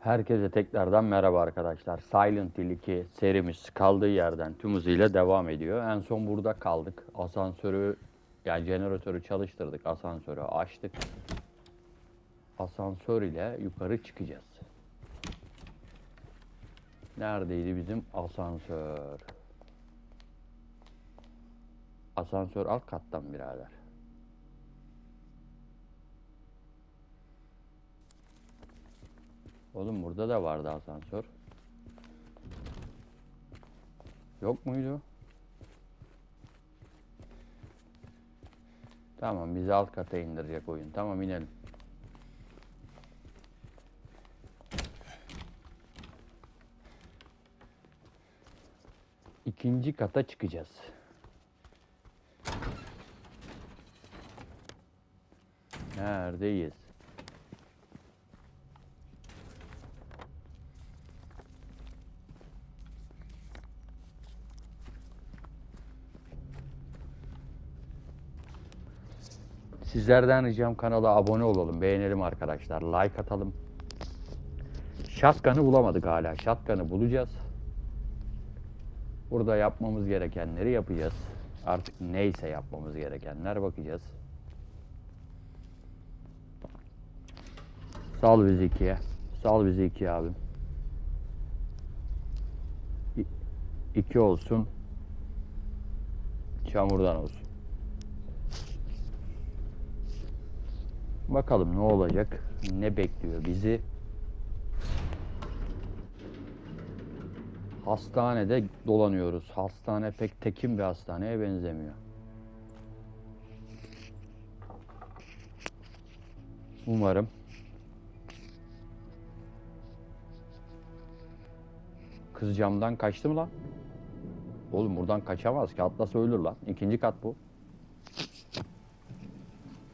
Herkese tekrardan merhaba arkadaşlar. Silent Hill 2 serimiz kaldığı yerden tüm hızıyla devam ediyor. En son burada kaldık. Asansörü yani jeneratörü çalıştırdık. Asansörü açtık. Asansör ile yukarı çıkacağız. Neredeydi bizim asansör? Asansör alt kattan birader. Oğlum burada da vardı asansör. Yok muydu? Tamam bizi alt kata indirecek oyun. Tamam inelim. İkinci kata çıkacağız. Neredeyiz? Sizlerden ricam kanala abone olalım, beğenelim arkadaşlar, like atalım. Shotgun'ı bulamadık hala. Shotgun'ı bulacağız. Burada yapmamız gerekenleri yapacağız. Artık neyse yapmamız gerekenler bakacağız. Sal bizi ikiye. Sal bizi ikiye abim. İ- iki olsun. Çamurdan olsun. Bakalım ne olacak? Ne bekliyor bizi? Hastanede dolanıyoruz. Hastane pek tekin bir hastaneye benzemiyor. Umarım. Kız camdan kaçtı mı lan? Oğlum buradan kaçamaz ki. Atlasa ölür lan. İkinci kat bu.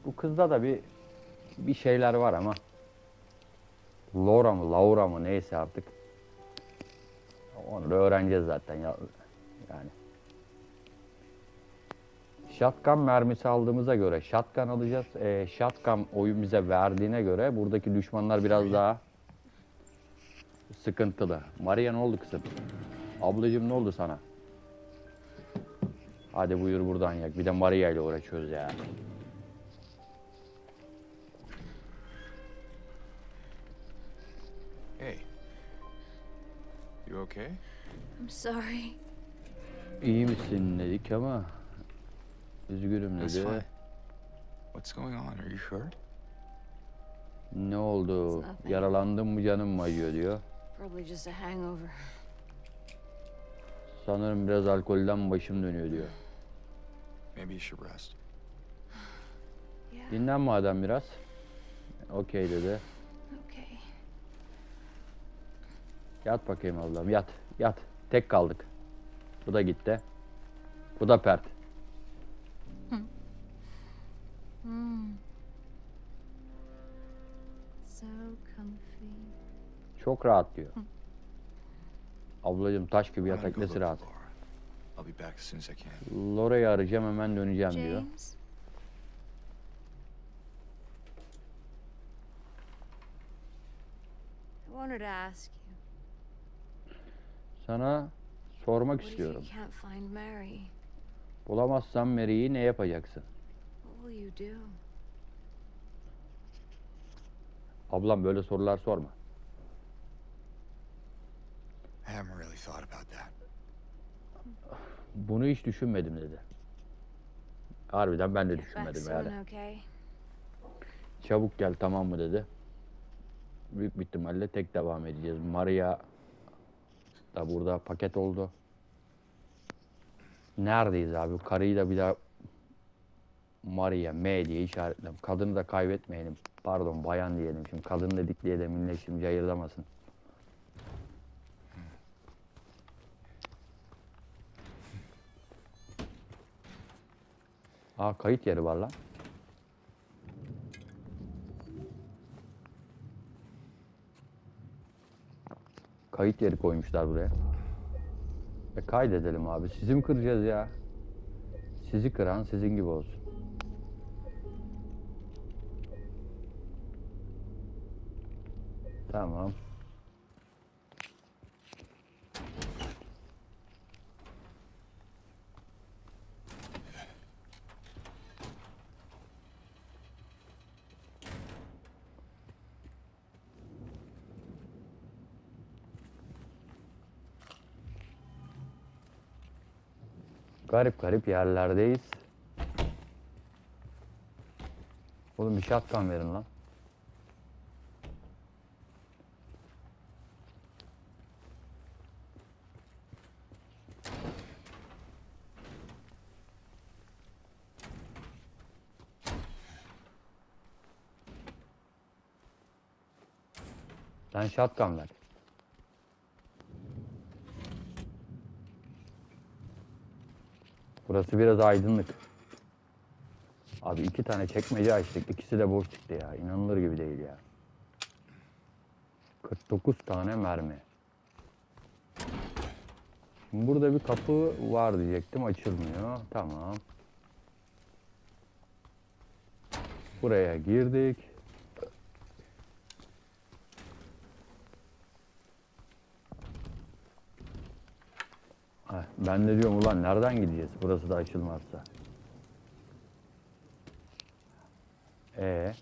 Bu kızda da bir bir şeyler var ama. Laura mı, Laura mı neyse artık. Onu da öğreneceğiz zaten ya. Yani. Shotgun mermisi aldığımıza göre shotgun alacağız. Ee, shotgun oyun bize verdiğine göre buradaki düşmanlar biraz daha sıkıntılı. Maria ne oldu kızım? Ablacığım ne oldu sana? Hadi buyur buradan yak. Bir de Maria ile uğraşıyoruz ya. You okay? I'm sorry. İyi misin dedik ama üzgünüm That's dedi. fine. What's going on? Are you hurt? Ne oldu? It's nothing. Yaralandın mı canım mı acıyor diyor. Probably just a hangover. Sanırım biraz alkolden başım dönüyor diyor. Maybe you should rest. Yeah. Dinlen madem biraz. Okey dedi. Okay. Yat bakayım ablam yat. Yat. Tek kaldık. Bu da gitti. Bu da pert. Hmm. So comfy. Çok rahat diyor. Ablacığım taş gibi yatak nesi rahat. for Laura. I'll be back as soon as I can. Lora'yı arayacağım hemen döneceğim diyor. James? I wanted to ask. Sana sormak istiyorum. Bulamazsan Mary'i ne yapacaksın? Ablam böyle sorular sorma. Bunu hiç düşünmedim dedi. Harbiden ben de düşünmedim yani. Çabuk gel tamam mı dedi. Büyük bir ihtimalle tek devam edeceğiz. Maria da burada paket oldu. Neredeyiz abi? Karıyı da bir daha Maria M diye işaretlem. Kadını da kaybetmeyelim. Pardon bayan diyelim şimdi. Kadın dedik diye de millet şimdi cayırdamasın. Aa kayıt yeri var lan. Kayıt yeri koymuşlar buraya. E kaydedelim abi. Sizi mi kıracağız ya? Sizi kıran sizin gibi olsun. Tamam. Garip garip yerlerdeyiz. Oğlum bir şatkan verin lan. Sen şatkan ver. Burası biraz aydınlık. Abi iki tane çekmece açtık. İkisi de boş çıktı ya. İnanılır gibi değil ya. 49 tane mermi. Burada bir kapı var diyecektim. Açılmıyor. Tamam. Buraya girdik. Ben de diyorum ulan nereden gideceğiz? Burası da açılmazsa. Ee.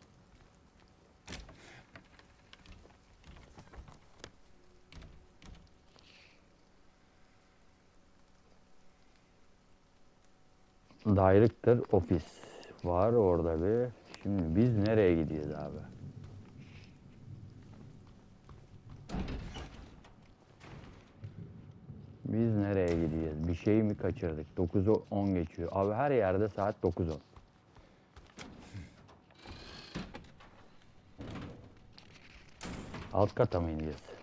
Director Office var orada bir. Şimdi biz nereye gideceğiz abi? Biz nereye gideceğiz? Bir şey mi kaçırdık? 9'u 10 geçiyor. Abi her yerde saat 9-10. Alt kata mı ineceğiz?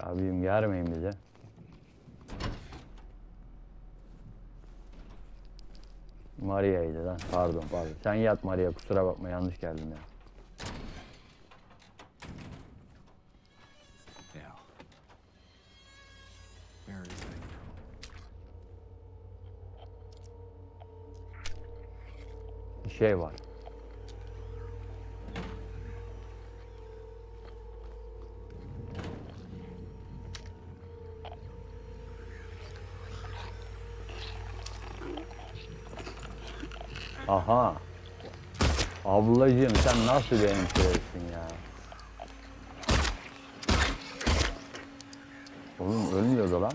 Abim germeyin bize. Maria'ydı lan. Pardon pardon. Sen yat Maria kusura bakma yanlış geldim ya. Bir şey var. Aha. Ablacığım sen nasıl benim şeysin ya? Oğlum ölmüyordu lan.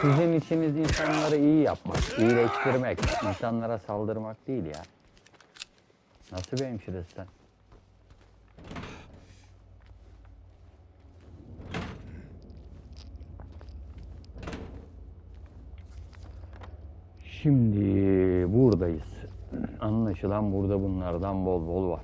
Sizin işiniz insanları iyi yapmak, iyileştirmek, insanlara saldırmak değil ya. Nasıl bir hemşiresin sen? Şimdi buradayız. Anlaşılan burada bunlardan bol bol var.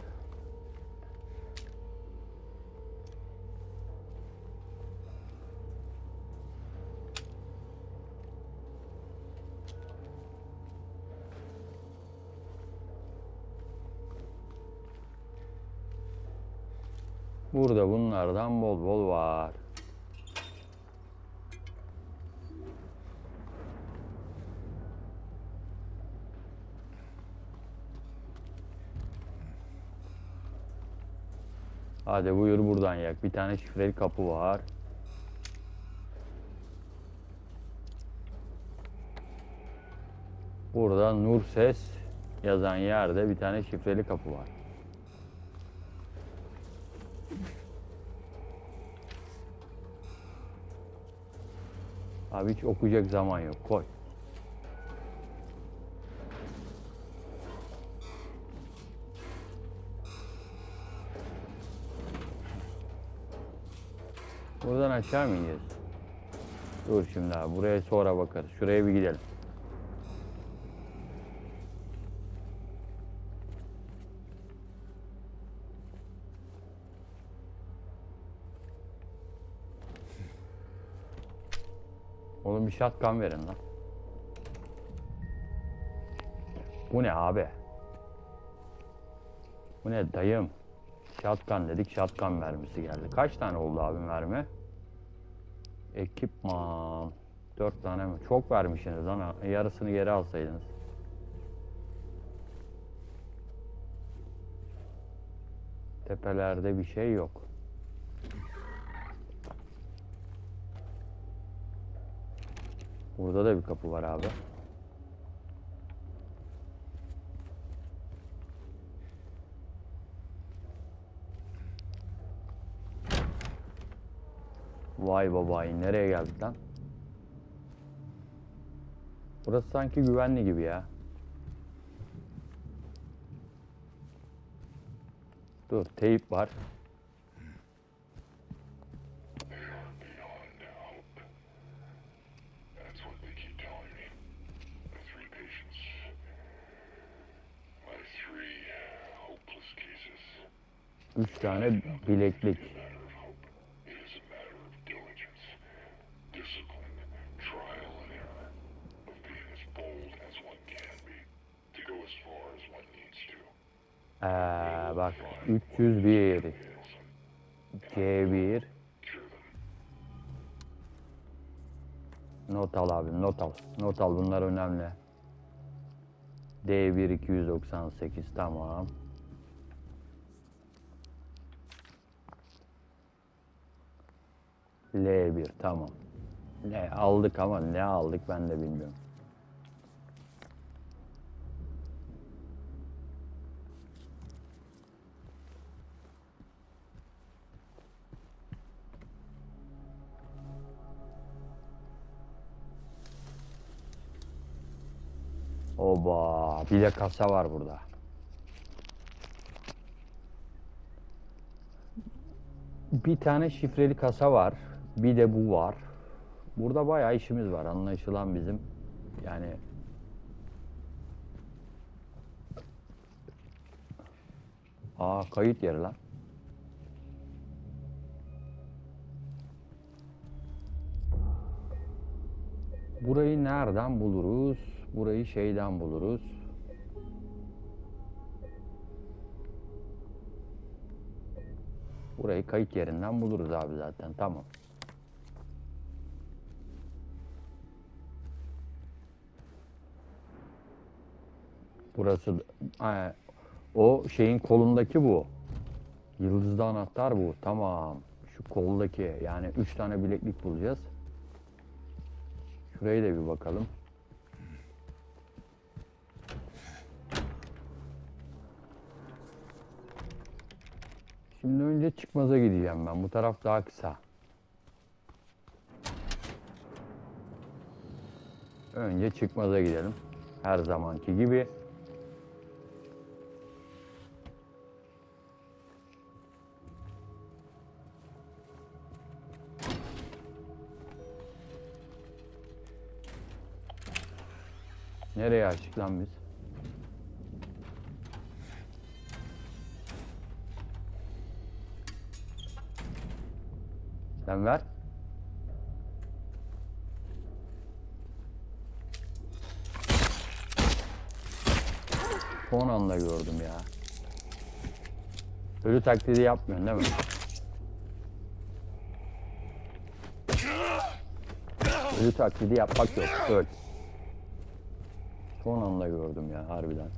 Burada bunlardan bol bol var. Hadi buyur buradan yak. Bir tane şifreli kapı var. Burada Nur Ses yazan yerde bir tane şifreli kapı var. Abi hiç okuyacak zaman yok. Koy. Buradan aşağı mı ineceğiz? Dur şimdi abi buraya sonra bakarız. Şuraya bir gidelim. Oğlum bir shotgun verin lan. Bu ne abi? Bu ne dayım? Shotgun dedik, shotgun mermisi geldi. Kaç tane oldu abi mermi? Ekipman. Dört tane mi? Çok vermişsiniz lan. Yarısını geri alsaydınız. Tepelerde bir şey yok. Burada da bir kapı var abi. Vay babayı nereye geldik lan? Burası sanki güvenli gibi ya. Dur teyip var. That's what they 301 C1 Cure them. Not al abi not al. Not al bunlar önemli. D1 298 tamam. L1 tamam. Ne aldık ama ne aldık ben de bilmiyorum. Oba bir de kasa var burada. Bir tane şifreli kasa var. Bir de bu var. Burada bayağı işimiz var anlaşılan bizim. Yani Aa kayıt yeri lan. Burayı nereden buluruz? Burayı şeyden buluruz. Burayı kayıt yerinden buluruz abi zaten. Tamam. Burası ha, o şeyin kolundaki bu. Yıldızlı anahtar bu. Tamam. Şu koldaki yani üç tane bileklik bulacağız. Şuraya da bir bakalım. Şimdi önce çıkmaza gideceğim ben. Bu taraf daha kısa. Önce çıkmaza gidelim. Her zamanki gibi. Nereye açtık lan biz? Sen ver. Son anda gördüm ya. Ölü taklidi yapmıyorsun değil mi? Ölü taklidi yapmak yok. Öl. Son anda gördüm ya harbiden.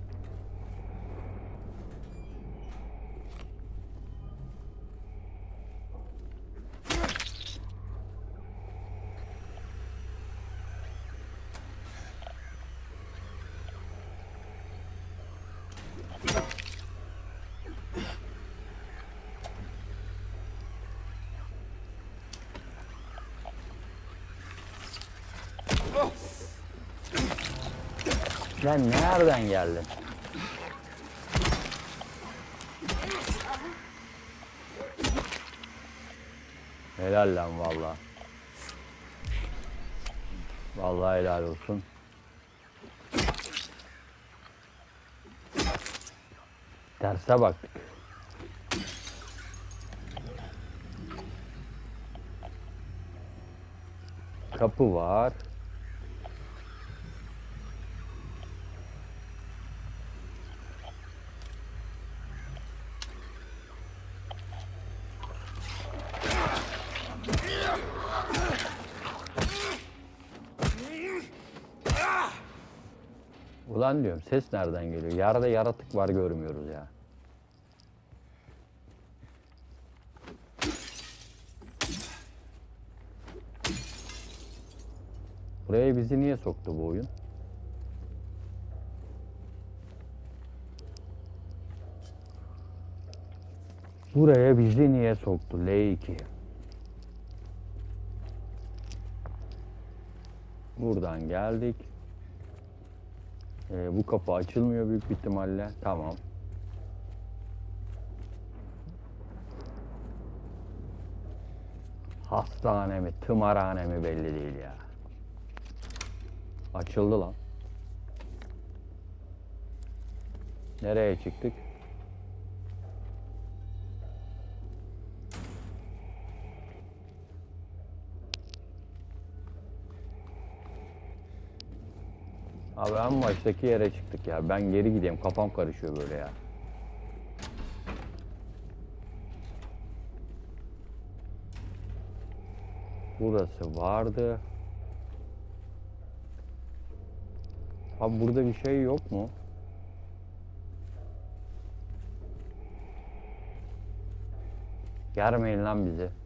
Lan nereden geldin? Helal lan valla. Vallahi helal olsun. Terse baktık. Kapı var. falan diyorum. Ses nereden geliyor? Yerde yaratık var görmüyoruz ya. Buraya bizi niye soktu bu oyun? Buraya bizi niye soktu L2? Buradan geldik. Ee, bu kapı açılmıyor büyük ihtimalle. Tamam. Hastane mi, tımarhane mi belli değil ya. Açıldı lan. Nereye çıktık? Abi en baştaki yere çıktık ya. Ben geri gideyim. Kafam karışıyor böyle ya. Burası vardı. Abi burada bir şey yok mu? Germeyin lan bizi.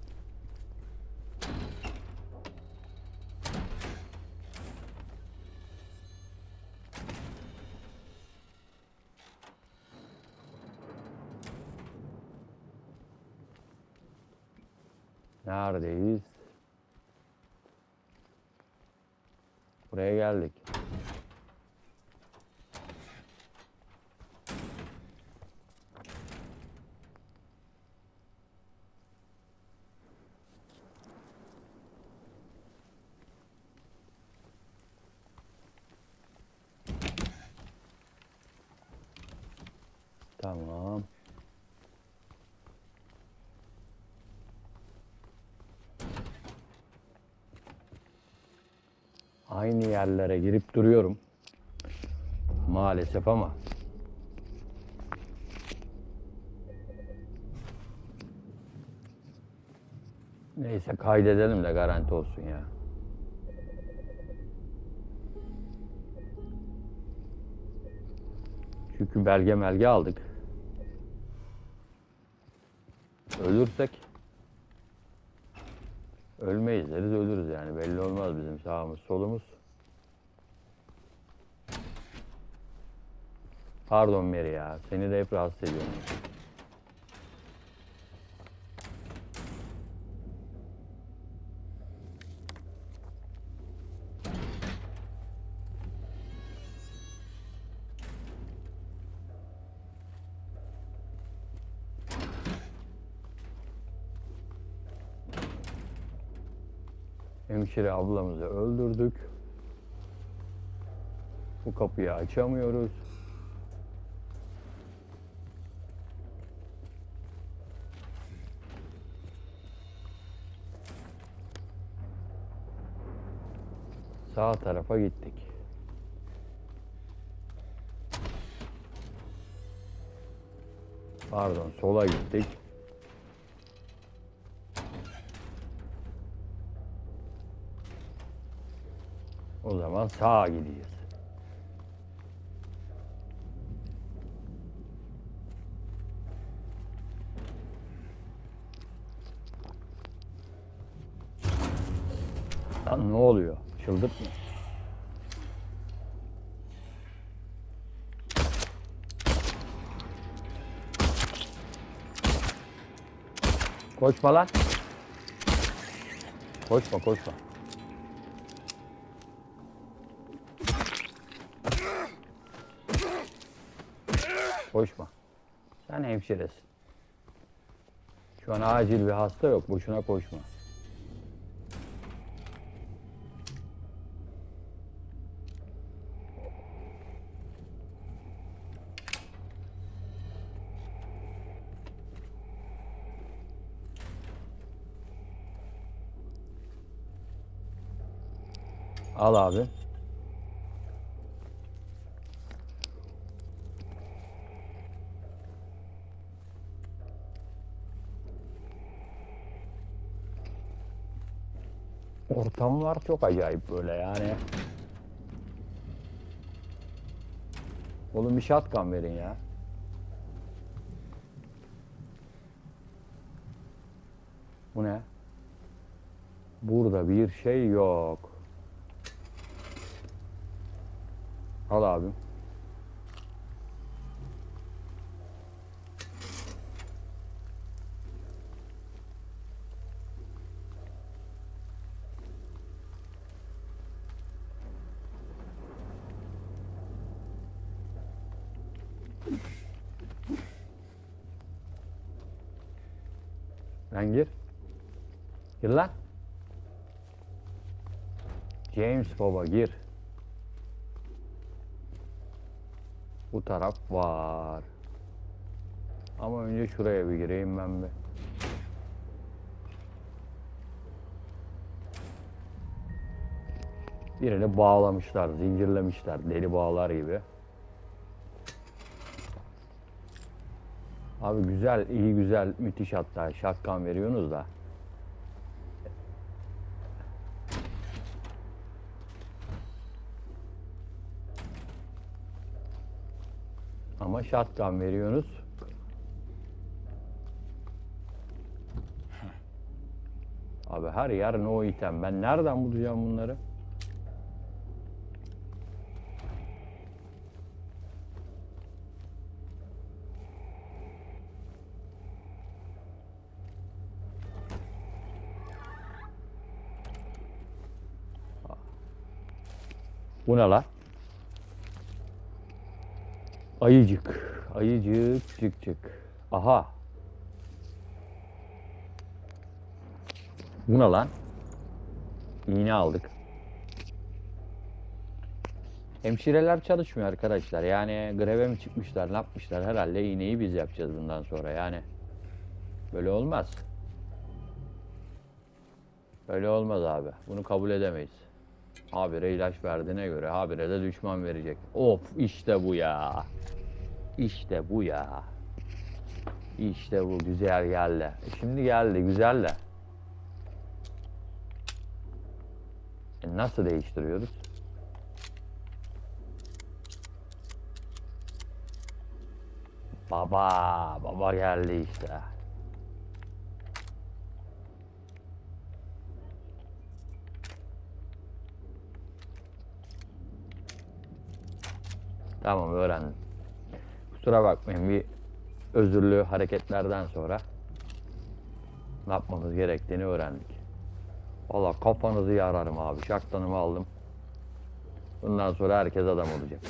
Neredeyiz? Buraya geldik. Tamam. Aynı yerlere girip duruyorum. Maalesef ama. Neyse kaydedelim de garanti olsun ya. Çünkü belge melge aldık. Ölürsek ölmeyiz deriz ölürüz yani belli olmaz bizim sağımız solumuz. Pardon Mary ya seni de hep rahatsız ediyorum. Hemşire ablamızı öldürdük. Bu kapıyı açamıyoruz. Sağ tarafa gittik. Pardon, sola gittik. O zaman sağa gideceğiz. Lan ne oluyor? Çıldırtma. Koşma lan. Koşma koşma. Koşma. Sen hemşiresin. Şu an acil bir hasta yok. Boşuna koşma. Al abi. Ortamlar çok acayip böyle yani. Oğlum bir shotgun verin ya. Bu ne? Burada bir şey yok. Al abim. Lan gir. Gir lan. James baba gir. Bu taraf var. Ama önce şuraya bir gireyim ben bir. Birini bağlamışlar, zincirlemişler deli bağlar gibi. Abi güzel, iyi güzel, müthiş hatta şatkan veriyorsunuz da. Ama shotgun veriyorsunuz. Abi her yer no item. Ben nereden bulacağım bunları? Bu ne lan? Ayıcık. Ayıcık çık çık. Aha. Bu ne lan? İğne aldık. Hemşireler çalışmıyor arkadaşlar. Yani greve mi çıkmışlar, ne yapmışlar? Herhalde iğneyi biz yapacağız bundan sonra. Yani böyle olmaz. Böyle olmaz abi. Bunu kabul edemeyiz. Habire ilaç verdiğine göre habire de düşman verecek. Of işte bu ya. İşte bu ya. İşte bu güzel geldi. E Şimdi geldi güzel de. E nasıl değiştiriyoruz? Baba, baba geldi işte. Tamam öğrendim. Kusura bakmayın bir özürlü hareketlerden sonra ne yapmamız gerektiğini öğrendik. Valla kafanızı yararım abi. Şaktanımı aldım. Bundan sonra herkes adam olacak.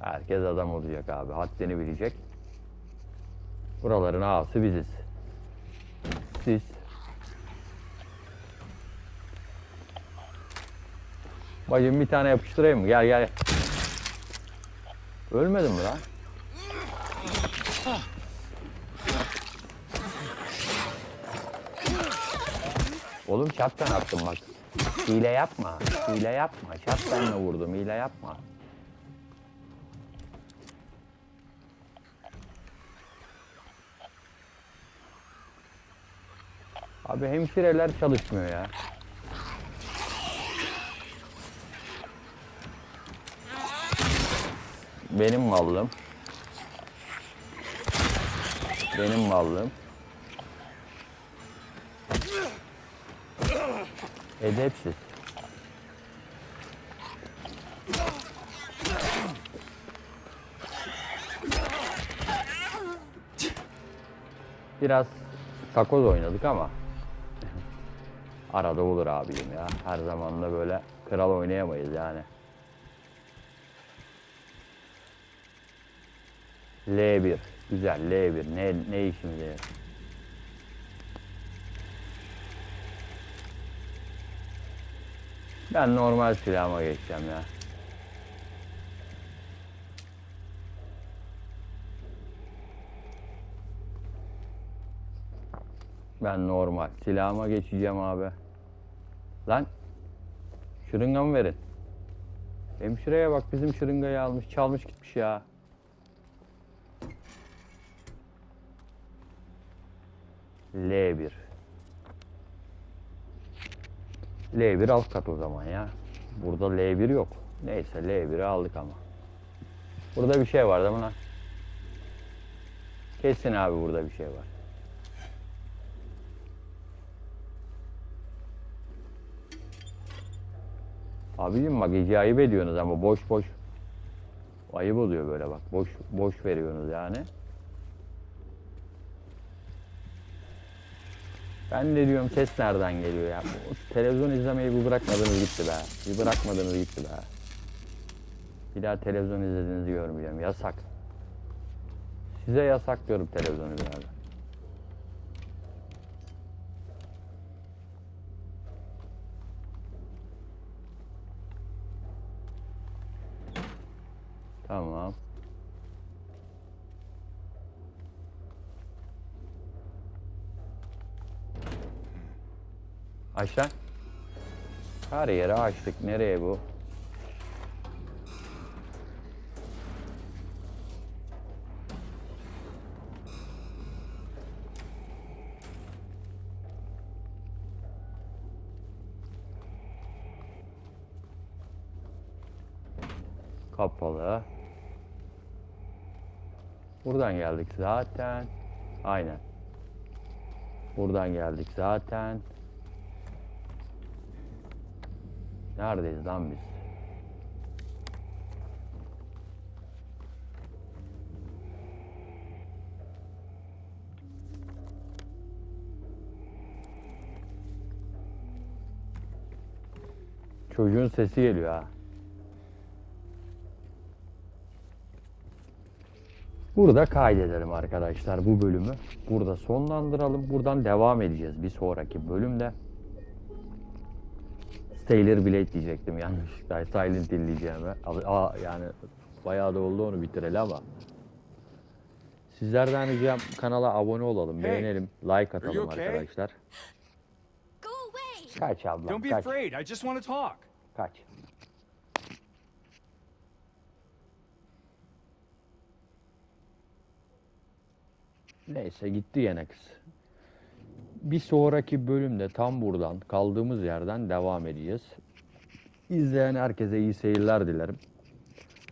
Herkes adam olacak abi. Haddini bilecek. Buraların ağası biziz. Siz Bacım bir tane yapıştırayım mı? Gel gel. Ölmedin mi lan? Oğlum şaptan attım bak. Hile yapma. Hile yapma. Şaptanla vurdum. Hile yapma. Abi hemşireler çalışmıyor ya. Benim mallım. Benim mallım. Edepsiz. Biraz takoz oynadık ama arada olur abiyim ya. Her zaman da böyle kral oynayamayız yani. L1. Güzel L1. Ne, ne işimize yarar? Ben normal silahıma geçeceğim ya. Ben normal silahıma geçeceğim abi. Lan şırıngamı verin. Hemşireye bak bizim şırıngayı almış çalmış gitmiş ya. L1. L1 alt kat o zaman ya. Burada L1 yok. Neyse L1'i aldık ama. Burada bir şey var değil mi lan? Kesin abi burada bir şey var. Abicim bak iyice ayıp ediyorsunuz ama boş boş. Ayıp oluyor böyle bak. Boş boş veriyorsunuz yani. Ben de diyorum ses nereden geliyor ya. Bu televizyon izlemeyi bir bırakmadınız gitti be. Bir bırakmadınız gitti be. Bir daha televizyon izlediğinizi görmeyeceğim. Yasak. Size yasak diyorum televizyon izlemeyi. Tamam. Aşağı. Her yere açtık. Nereye bu? Kapalı. Buradan geldik zaten. Aynen. Buradan geldik zaten. Neredeyiz lan biz? Çocuğun sesi geliyor ha. Burada kaydedelim arkadaşlar bu bölümü. Burada sonlandıralım. Buradan devam edeceğiz bir sonraki bölümde. Sailor Blade diyecektim yanlışlıkla. Silent Hill diyeceğime. Aa, yani bayağı da oldu onu bitireli ama. Sizlerden ricam kanala abone olalım, Hey, beğenelim, like atalım okay? arkadaşlar. Go away! Kaç ablam, Don't be kaç, afraid. I just want to talk. kaç. Neyse gitti yine kız. Bir sonraki bölümde tam buradan kaldığımız yerden devam edeceğiz. İzleyen herkese iyi seyirler dilerim.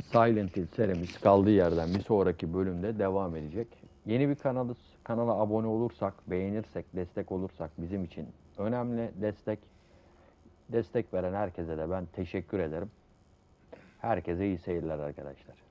Silent Hill serimiz kaldığı yerden bir sonraki bölümde devam edecek. Yeni bir kanalız. Kanala abone olursak, beğenirsek, destek olursak bizim için önemli destek. Destek veren herkese de ben teşekkür ederim. Herkese iyi seyirler arkadaşlar.